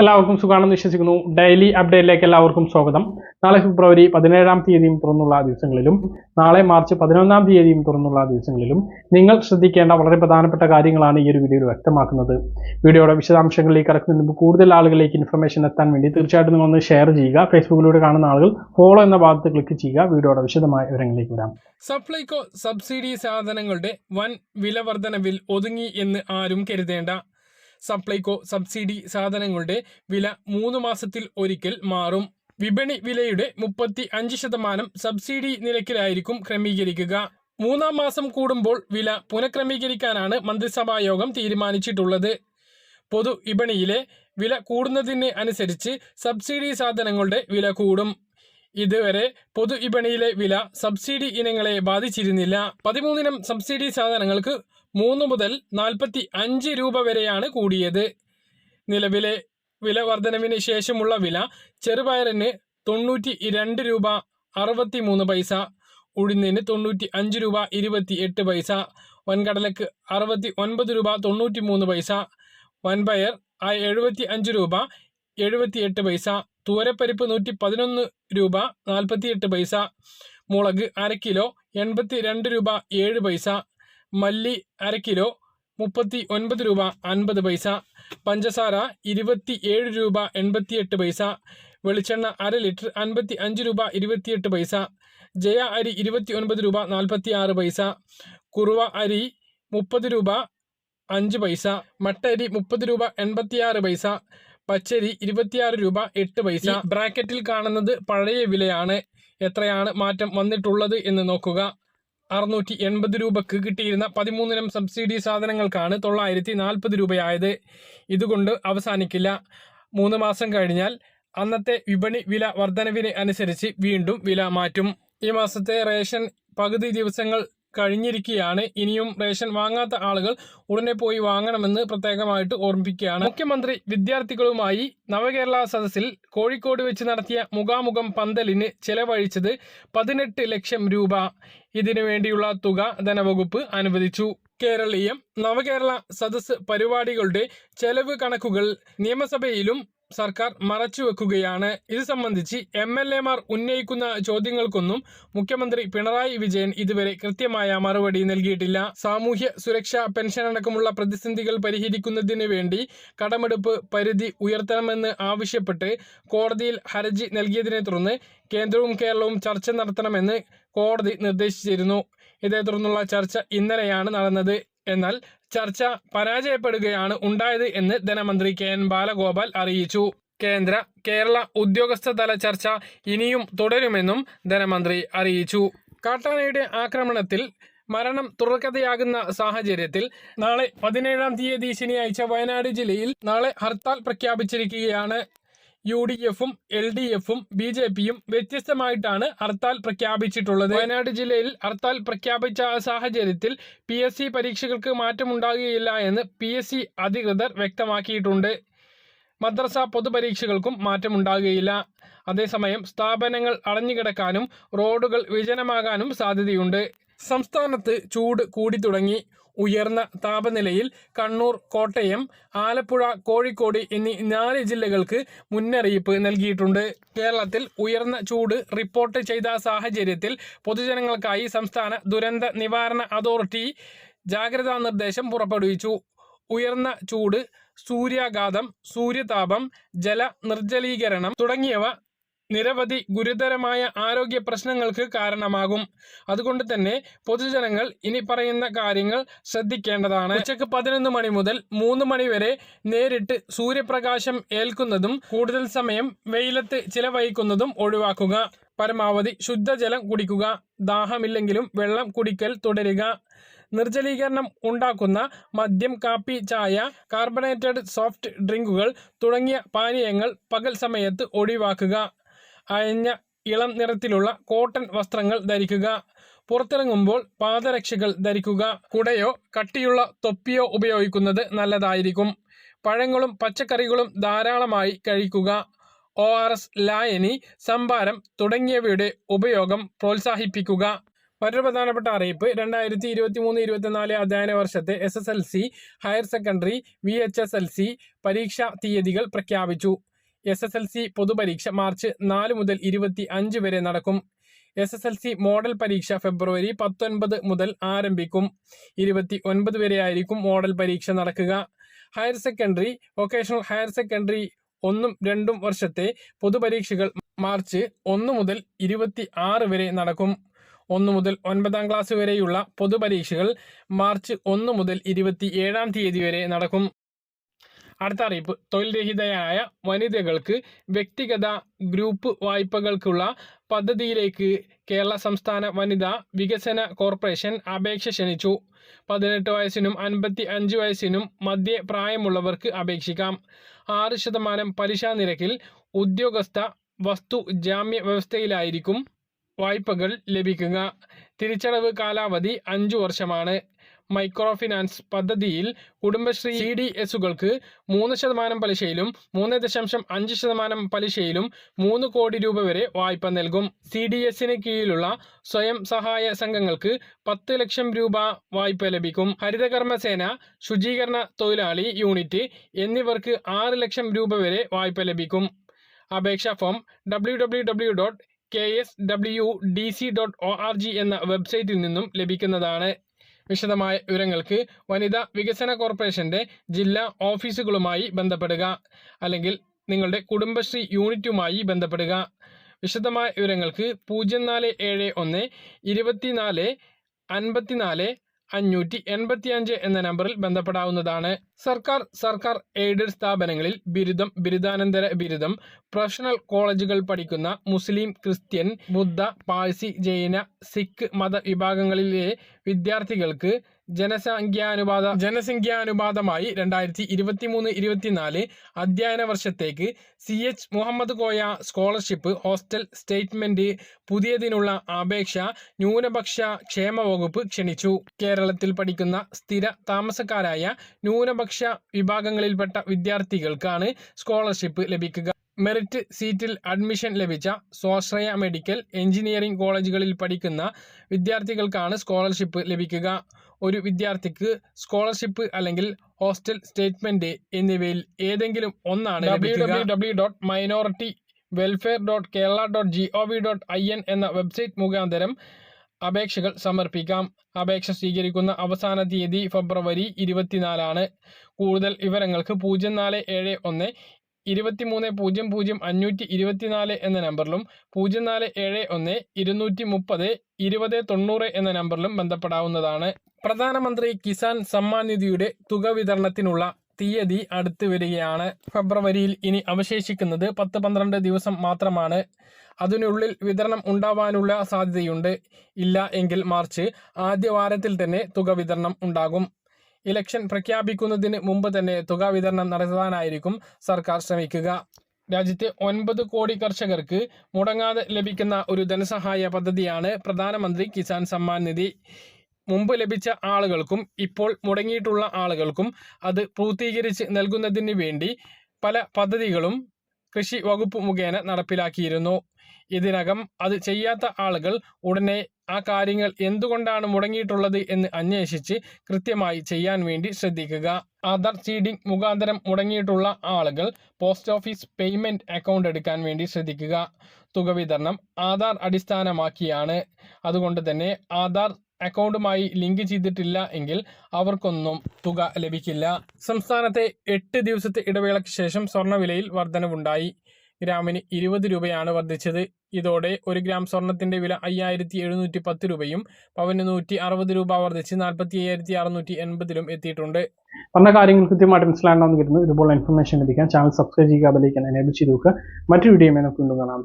എല്ലാവർക്കും സുഖമാണെന്ന് വിശ്വസിക്കുന്നു. ഡെയിലി അപ്ഡേറ്റിലേക്ക് എല്ലാവർക്കും സ്വാഗതം. നാളെ ഫെബ്രുവരി പതിനേഴാം തീയതിയും തുറന്നുള്ള ദിവസങ്ങളിലും നാളെ മാർച്ച് പതിനൊന്നാം തീയതിയും തുറന്നുള്ള ദിവസങ്ങളിലും നിങ്ങൾ ശ്രദ്ധിക്കേണ്ട വളരെ പ്രധാനപ്പെട്ട കാര്യങ്ങളാണ് ഈ ഒരു വീഡിയോയിൽ വ്യക്തമാക്കുന്നത്. വീഡിയോയുടെ വിശദാംശങ്ങളിലേക്ക് കടക്കുന്നതിന് മുമ്പ് കൂടുതൽ ആളുകളിലേക്ക് ഇൻഫർമേഷൻ എത്താൻ വേണ്ടി തീർച്ചയായിട്ടും നിങ്ങൾ ഒന്ന് ഷെയർ ചെയ്യുക. ഫേസ്ബുക്കിലൂടെ കാണുന്ന ആളുകൾ ഫോളോ എന്ന ഭാഗത്ത് ക്ലിക്ക് ചെയ്യുക. വീഡിയോയുടെ വിശദമായ വിവരങ്ങളിലേക്ക് വരാം. സപ്ലൈകോ സബ്സിഡി സാധനങ്ങളുടെ വൻ വിലവർധനവിൽ ഒതുങ്ങി എന്ന് ആരും കരുതേണ്ട. സപ്ലൈകോ സബ്സിഡി സാധനങ്ങളുടെ വില മൂന്ന് മാസത്തിൽ ഒരിക്കൽ മാറും. വിപണി വിലയുടെ മുപ്പത്തി അഞ്ച് ശതമാനം സബ്സിഡി നിരക്കിലായിരിക്കും ക്രമീകരിക്കുക. മൂന്നാം മാസം കൂടുമ്പോൾ വില പുനഃക്രമീകരിക്കാനാണ് മന്ത്രിസഭാ യോഗം തീരുമാനിച്ചിട്ടുള്ളത്. പൊതു വിപണിയിലെ വില കൂടുന്നതിന് അനുസരിച്ച് സബ്സിഡി സാധനങ്ങളുടെ വില കൂടും. ഇതുവരെ പൊതു വിപണിയിലെ വില സബ്സിഡി ഇനങ്ങളെ ബാധിച്ചിരുന്നില്ല. പതിമൂന്നിനം സബ്സിഡി സാധനങ്ങൾക്ക് മൂന്ന് മുതൽ നാൽപ്പത്തി അഞ്ച് രൂപ വരെയാണ് കൂടിയത്. നിലവിലെ വില വർധനവിന് ശേഷമുള്ള വില ചെറുപയറിന് തൊണ്ണൂറ്റി രണ്ട് രൂപ അറുപത്തി മൂന്ന് പൈസ ഉഴുന്നിന് തൊണ്ണൂറ്റി അഞ്ച് രൂപ ഇരുപത്തി എട്ട് പൈസ വൻകടലക്ക് അറുപത്തി ഒൻപത് രൂപ തൊണ്ണൂറ്റി മൂന്ന് പൈസ വൻപയർ ആ എഴുപത്തി അഞ്ച് രൂപ എഴുപത്തി എട്ട് പൈസ തൂരപ്പരിപ്പ് നൂറ്റി പതിനൊന്ന് രൂപ നാൽപ്പത്തി എട്ട് പൈസ മുളക് അര കിലോ എൺപത്തി രണ്ട് രൂപ ഏഴ് പൈസ മല്ലി അര കിലോ മുപ്പത്തി ഒൻപത് രൂപ അൻപത് പൈസ പഞ്ചസാര ഇരുപത്തി ഏഴ് രൂപ എൺപത്തിയെട്ട് പൈസ വെളിച്ചെണ്ണ അര ലിറ്റർ അൻപത്തി അഞ്ച് രൂപ ഇരുപത്തിയെട്ട് പൈസ ജയ അരി ഇരുപത്തി ഒൻപത് രൂപ നാൽപ്പത്തി ആറ് പൈസ കുറുവ അരി മുപ്പത് രൂപ അഞ്ച് പൈസ മട്ടരി മുപ്പത് രൂപ എൺപത്തിയാറ് പൈസ പച്ചരി ഇരുപത്തിയാറ് രൂപ എട്ട് പൈസ. ബ്രാക്കറ്റിൽ കാണുന്നത് പഴയ വിലയാണ്. എത്രയാണ് മാറ്റം വന്നിട്ടുള്ളത് എന്ന് നോക്കുക. അറുന്നൂറ്റി എൺപത് രൂപക്ക് കിട്ടിയിരുന്ന പതിമൂന്നിനം സബ്സിഡി സാധനങ്ങൾക്കാണ് തൊള്ളായിരത്തി നാൽപ്പത് രൂപയായത്. ഇതുകൊണ്ട് അവസാനിക്കില്ല. മൂന്ന് മാസം കഴിഞ്ഞാൽ അന്നത്തെ വിപണി വില വർധനവിന് അനുസരിച്ച് വീണ്ടും വില മാറ്റും. ഈ മാസത്തെ റേഷൻ പകുതി ദിവസങ്ങൾ കഴിഞ്ഞിരിക്കുകയാണ്. ഇനിയും റേഷൻ വാങ്ങാത്ത ആളുകൾ ഉടനെ പോയി വാങ്ങണമെന്ന് പ്രത്യേകമായിട്ട് ഓർമ്മിപ്പിക്കുകയാണ്. മുഖ്യമന്ത്രി വിദ്യാർത്ഥികളുമായി നവകേരള സദസ്സിൽ കോഴിക്കോട് വെച്ച് നടത്തിയ മുഖാമുഖം പന്തലിന് ചെലവഴിച്ചത് പതിനെട്ട് ലക്ഷം രൂപ. ഇതിനു വേണ്ടിയുള്ള തുക ധനവകുപ്പ് അനുവദിച്ചു. കേരളീയം നവകേരള സദസ് പരിപാടികളുടെ ചെലവ് കണക്കുകൾ നിയമസഭയിലും സർക്കാർ മറച്ചുവെക്കുകയാണ് ഇത് സംബന്ധിച്ച് എം എൽ എമാർ ഉന്നയിക്കുന്ന ചോദ്യങ്ങൾക്കൊന്നും മുഖ്യമന്ത്രി പിണറായി വിജയൻ ഇതുവരെ കൃത്യമായ മറുപടി നൽകിയിട്ടില്ല. സാമൂഹ്യ സുരക്ഷാ പെൻഷൻ അടക്കമുള്ള പ്രതിസന്ധികൾ പരിഹരിക്കുന്നതിന് വേണ്ടി കടമെടുപ്പ് പരിധി ഉയർത്തണമെന്ന് ആവശ്യപ്പെട്ട് കോടതിയിൽ ഹർജി നൽകിയതിനെ തുടർന്ന് കേന്ദ്രവും കേരളവും ചർച്ച നടത്തണമെന്ന് കോടതി നിർദ്ദേശിച്ചിരുന്നു. ഇതേ തുടർന്നുള്ള ചർച്ച ഇന്നലെയാണ് നടന്നത്. എന്നാൽ ചർച്ച പരാജയപ്പെടുകയാണ് ഉണ്ടായത് എന്ന് ധനമന്ത്രി കെ എൻ ബാലഗോപാൽ അറിയിച്ചു. കേന്ദ്ര കേരള ഉദ്യോഗസ്ഥതല ചർച്ച ഇനിയും തുടരുമെന്നും ധനമന്ത്രി അറിയിച്ചു. കാട്ടാനയുടെ ആക്രമണത്തിൽ മരണം തുടർക്കഥയാകുന്ന സാഹചര്യത്തിൽ നാളെ പതിനേഴാം തീയതി ശനിയാഴ്ച വയനാട് ജില്ലയിൽ നാളെ ഹർത്താൽ പ്രഖ്യാപിച്ചിരിക്കുകയാണ്. യു ഡി എഫും എൽ ഡി എഫും ബി ജെ പിയും വ്യത്യസ്തമായിട്ടാണ് ഹർത്താൽ പ്രഖ്യാപിച്ചിട്ടുള്ളത്. വയനാട് ജില്ലയിൽ ഹർത്താൽ പ്രഖ്യാപിച്ച സാഹചര്യത്തിൽ പി എസ് സി പരീക്ഷകൾക്ക് മാറ്റമുണ്ടാകുകയില്ല എന്ന് പി എസ് സി അധികൃതർ വ്യക്തമാക്കിയിട്ടുണ്ട്. മദ്രസ പൊതുപരീക്ഷകൾക്കും മാറ്റമുണ്ടാകുകയില്ല. അതേസമയം സ്ഥാപനങ്ങൾ അടഞ്ഞുകിടക്കാനും റോഡുകൾ വിജനമാകാനും സാധ്യതയുണ്ട്. സംസ്ഥാനത്ത് ചൂട് കൂടി തുടങ്ങി. ഉയർന്ന താപനിലയിൽ കണ്ണൂർ കോട്ടയം ആലപ്പുഴ കോഴിക്കോട് എന്നീ നാല് ജില്ലകൾക്ക് മുന്നറിയിപ്പ് നൽകിയിട്ടുണ്ട്. കേരളത്തിൽ ഉയർന്ന ചൂട് റിപ്പോർട്ട് ചെയ്ത സാഹചര്യത്തിൽ പൊതുജനങ്ങൾക്കായി സംസ്ഥാന ദുരന്ത നിവാരണ അതോറിറ്റി ജാഗ്രതാ നിർദ്ദേശം പുറപ്പെടുവിച്ചു. ഉയർന്ന ചൂട് സൂര്യാഘാതം സൂര്യതാപം ജല നിർജലീകരണം തുടങ്ങിയവ നിരവധി ഗുരുതരമായ ആരോഗ്യ പ്രശ്നങ്ങൾക്ക് കാരണമാകും. അതുകൊണ്ട് തന്നെ പൊതുജനങ്ങൾ ഇനി പറയുന്ന കാര്യങ്ങൾ ശ്രദ്ധിക്കേണ്ടതാണ്. ഉച്ചയ്ക്ക് പതിനൊന്ന് മണി മുതൽ മൂന്ന് മണി വരെ നേരിട്ട് സൂര്യപ്രകാശം ഏൽക്കുന്നതും കൂടുതൽ സമയം വെയിലത്ത് ചിലവഴിക്കുന്നതും ഒഴിവാക്കുക. പരമാവധി ശുദ്ധജലം കുടിക്കുക. ദാഹമില്ലെങ്കിലും വെള്ളം കുടിക്കൽ തുടരുക. നിർജലീകരണം ഉണ്ടാക്കുന്ന മദ്യം കാപ്പി ചായ കാർബണേറ്റഡ് സോഫ്റ്റ് ഡ്രിങ്കുകൾ തുടങ്ങിയ പാനീയങ്ങൾ പകൽ സമയത്ത് ഒഴിവാക്കുക. അയഞ്ഞ ഇളം നിറത്തിലുള്ള കോട്ടൺ വസ്ത്രങ്ങൾ ധരിക്കുക. പുറത്തിറങ്ങുമ്പോൾ പാദരക്ഷകൾ ധരിക്കുക. കുടയോ കട്ടിയുള്ള തൊപ്പിയോ ഉപയോഗിക്കുന്നത് നല്ലതായിരിക്കും. പഴങ്ങളും പച്ചക്കറികളും ധാരാളമായി കഴിക്കുക. ഒ ആർ എസ് ലായനി സംഭാരം തുടങ്ങിയവയുടെ ഉപയോഗം പ്രോത്സാഹിപ്പിക്കുക. മറ്റൊരു പ്രധാനപ്പെട്ട അറിയിപ്പ് രണ്ടായിരത്തി ഇരുപത്തി മൂന്ന് ഇരുപത്തിനാല് അധ്യയന വർഷത്തെ S S L C higher secondary V H S L C പരീക്ഷാ തീയതികൾ പ്രഖ്യാപിച്ചു. എസ് എസ് എൽ സി പൊതുപരീക്ഷ മാർച്ച് നാല് മുതൽ ഇരുപത്തി അഞ്ച് വരെ നടക്കും. S S L C model പരീക്ഷ ഫെബ്രുവരി പത്തൊൻപത് മുതൽ ആരംഭിക്കും. ഇരുപത്തി ഒൻപത് വരെ ആയിരിക്കും മോഡൽ പരീക്ഷ നടക്കുക. Higher secondary vocational higher secondary ഒന്നും രണ്ടും വർഷത്തെ പൊതുപരീക്ഷകൾ മാർച്ച് ഒന്ന് മുതൽ ഇരുപത്തി ആറ് വരെ നടക്കും. ഒന്ന് മുതൽ ഒൻപതാം ക്ലാസ് വരെയുള്ള പൊതുപരീക്ഷകൾ മാർച്ച് ഒന്ന് മുതൽ ഇരുപത്തി ഏഴാം തീയതി വരെ നടക്കും. അടുത്ത അറിയിപ്പ്. തൊഴിൽ രഹിതയായ വനിതകൾക്ക് വ്യക്തിഗത ഗ്രൂപ്പ് വായ്പകൾക്കുള്ള പദ്ധതിയിലേക്ക് കേരള സംസ്ഥാന വനിതാ വികസന കോർപ്പറേഷൻ അപേക്ഷ ക്ഷണിച്ചു. പതിനെട്ട് വയസ്സിനും അൻപത്തി അഞ്ച് വയസ്സിനും മധ്യ പ്രായമുള്ളവർക്ക് അപേക്ഷിക്കാം. ആറ് ശതമാനം പലിശ നിരക്കിൽ ഉദ്യോഗസ്ഥ വസ്തു ജാമ്യ വ്യവസ്ഥയിലായിരിക്കും വായ്പകൾ ലഭിക്കുക. തിരിച്ചടവ് കാലാവധി അഞ്ചു വർഷമാണ്. മൈക്രോ ഫിനാൻസ് പദ്ധതിയിൽ കുടുംബശ്രീ സി ഡി എസുകൾക്ക് മൂന്ന് ശതമാനം പലിശയിലും മൂന്ന് ദശാംശം അഞ്ച് ശതമാനം പലിശയിലും മൂന്ന് കോടി രൂപ വരെ വായ്പ നൽകും. സി ഡി എസിന് കീഴിലുള്ള സ്വയം സഹായ സംഘങ്ങൾക്ക് പത്ത് ലക്ഷം രൂപ വായ്പ ലഭിക്കും. ഹരിതകർമ്മസേന ശുചീകരണ തൊഴിലാളി യൂണിറ്റ് എന്നിവർക്ക് ആറ് ലക്ഷം രൂപ വരെ വായ്പ ലഭിക്കും. അപേക്ഷാ form W W W dot K S W D C dot O R G എന്ന വെബ്സൈറ്റിൽ നിന്നും ലഭിക്കുന്നതാണ്. വിശദമായ വിവരങ്ങൾക്ക് വനിതാ വികസന കോർപ്പറേഷന്റെ ജില്ലാ ഓഫീസുകളുമായി ബന്ധപ്പെടുക അല്ലെങ്കിൽ നിങ്ങളുടെ കുടുംബശ്രീ യൂണിറ്റുമായി ബന്ധപ്പെടുക. വിശദമായ വിവരങ്ങൾക്ക് പൂജ്യം നാല് ഏഴ് ഒന്ന് ഇരുപത്തിനാല് അൻപത്തിനാല് അഞ്ഞൂറ്റി എൺപത്തി അഞ്ച് എന്ന നമ്പറിൽ ബന്ധപ്പെടാവുന്നതാണ്. സർക്കാർ സർക്കാർ എയ്ഡഡ് സ്ഥാപനങ്ങളിൽ ബിരുദം ബിരുദാനന്തര ബിരുദം പ്രൊഫഷണൽ കോളേജുകൾ പഠിക്കുന്ന മുസ്ലിം ക്രിസ്ത്യൻ ബുദ്ധ പാഴ്സി ജൈന സിഖ് മത വിഭാഗങ്ങളിലെ വിദ്യാർത്ഥികൾക്ക് ജനസംഖ്യാനുപാത ജനസംഖ്യാനുപാതമായി രണ്ടായിരത്തി ഇരുപത്തി മൂന്ന് ഇരുപത്തിനാല് അധ്യയന വർഷത്തേക്ക് C H Muhammad Koya scholarship hostel statement പുതിയതിനുള്ള അപേക്ഷ ന്യൂനപക്ഷ ക്ഷേമ വകുപ്പ് ക്ഷണിച്ചു. കേരളത്തിൽ പഠിക്കുന്ന സ്ഥിര താമസക്കാരായ ന്യൂനപക്ഷ വിഭാഗങ്ങളിൽപ്പെട്ട വിദ്യാർത്ഥികൾക്കാണ് സ്കോളർഷിപ്പ് ലഭിക്കുക. മെറിറ്റ് സീറ്റിൽ അഡ്മിഷൻ ലഭിച്ച സ്വാശ്രയ മെഡിക്കൽ എഞ്ചിനീയറിംഗ് കോളേജുകളിൽ പഠിക്കുന്ന വിദ്യാർത്ഥികൾക്കാണ് സ്കോളർഷിപ്പ് ലഭിക്കുക. ഒരു വിദ്യാർത്ഥിക്ക് സ്കോളർഷിപ്പ് അല്ലെങ്കിൽ ഹോസ്റ്റൽ സ്റ്റേറ്റ്മെന്റ് എന്നിവയിൽ ഏതെങ്കിലും ഒന്നാണ് W W W dot minority welfare dot Kerala dot G O V dot I N എന്ന വെബ്സൈറ്റ് മുഖാന്തരം അപേക്ഷകൾ സമർപ്പിക്കാം. അപേക്ഷ സ്വീകരിക്കുന്ന അവസാന തീയതി ഫെബ്രുവരി ഇരുപത്തിനാലാണ്. കൂടുതൽ വിവരങ്ങൾക്ക് പൂജ്യം നാല് ഏഴ് ഒന്ന് ഇരുപത്തിമൂന്ന് പൂജ്യം പൂജ്യം അഞ്ഞൂറ്റി ഇരുപത്തിനാല് എന്ന നമ്പറിലും പൂജ്യം നാല് ഏഴ് ഒന്ന് ഇരുന്നൂറ്റി മുപ്പത് ഇരുപത് തൊണ്ണൂറ് എന്ന നമ്പറിലും ബന്ധപ്പെടാവുന്നതാണ്. പ്രധാനമന്ത്രി കിസാൻ സമ്മാൻ നിധിയുടെ തുക വിതരണത്തിനുള്ള തീയതി അടുത്തു വരികയാണ്. ഫെബ്രുവരിയിൽ ഇനി അവശേഷിക്കുന്നത് പത്ത് പന്ത്രണ്ട് ദിവസം മാത്രമാണ്. അതിനുള്ളിൽ വിതരണം ഉണ്ടാവാനുള്ള സാധ്യതയുണ്ട്. ഇല്ല എങ്കിൽ മാർച്ച് ആദ്യ വാരത്തിൽ തന്നെ തുക വിതരണം ഉണ്ടാകും. ഇലക്ഷൻ പ്രഖ്യാപിക്കുന്നതിന് മുമ്പ് തന്നെ തുക വിതരണം നടത്താനായിരിക്കും സർക്കാർ ശ്രമിക്കുക. രാജ്യത്തെ ഒൻപത് കോടി കർഷകർക്ക് മുടങ്ങാതെ ലഭിക്കുന്ന ഒരു ധനസഹായ പദ്ധതിയാണ് പ്രധാനമന്ത്രി കിസാൻ സമ്മാൻ നിധി. മുമ്പ് ലഭിച്ച ആളുകൾക്കും ഇപ്പോൾ മുടങ്ങിയിട്ടുള്ള ആളുകൾക്കും അത് പൂർത്തീകരിച്ച് നൽകുന്നതിന് വേണ്ടി പല പദ്ധതികളും കൃഷി വകുപ്പ് മുഖേന നടപ്പിലാക്കിയിരുന്നു. ഇതിനകം അത് ചെയ്യാത്ത ആളുകൾ ഉടനെ ആ കാര്യങ്ങൾ എന്തുകൊണ്ടാണ് മുടങ്ങിയിട്ടുള്ളത് എന്ന് അന്വേഷിച്ച് കൃത്യമായി ചെയ്യാൻ വേണ്ടി ശ്രദ്ധിക്കുക. ആധാർ സീഡിംഗ് മുഖാന്തരം മുടങ്ങിയിട്ടുള്ള ആളുകൾ പോസ്റ്റ് ഓഫീസ് പേയ്മെന്റ് അക്കൗണ്ട് എടുക്കാൻ വേണ്ടി ശ്രദ്ധിക്കുക. തുക വിതരണം ആധാർ അടിസ്ഥാനമാക്കിയാണ്. അതുകൊണ്ട് തന്നെ ആധാർ അക്കൗണ്ടുമായി ലിങ്ക് ചെയ്തിട്ടില്ല എങ്കിൽ അവർക്കൊന്നും തുക ലഭിക്കില്ല. സംസ്ഥാനത്തെ എട്ട് ദിവസത്തെ ഇടവേളയ്ക്ക് ശേഷം സ്വർണവിലയിൽ വർധനവുണ്ടായി. ഗ്രാമിന് ഇരുപത് രൂപയാണ് വർദ്ധിച്ചത്. ഇതോടെ ഒരു ഗ്രാം സ്വർണത്തിന്റെ വില അയ്യായിരത്തി എഴുന്നൂറ്റി പത്ത് രൂപയും പവന് നൂറ്റി അറുപത് രൂപ വർദ്ധിച്ച് നാൽപ്പത്തി അയ്യായിരത്തി അറുന്നൂറ്റി എൺപതിലും എത്തിയിട്ടുണ്ട്. പറഞ്ഞ കാര്യങ്ങൾ കൃത്യമായിട്ട് മനസ്സിലാകണമെന്ന് കരുതുന്നു. ഇതുപോലെ ഇൻഫർമേഷൻ ലഭിക്കാൻ ചാനൽ സബ്സ്ക്രൈബ് ചെയ്യുക അതിലേക്ക് എനേബിൾ ചെയ്ത് നോക്കുക മറ്റൊരു വീഡിയോ നമുക്ക് കാണാം.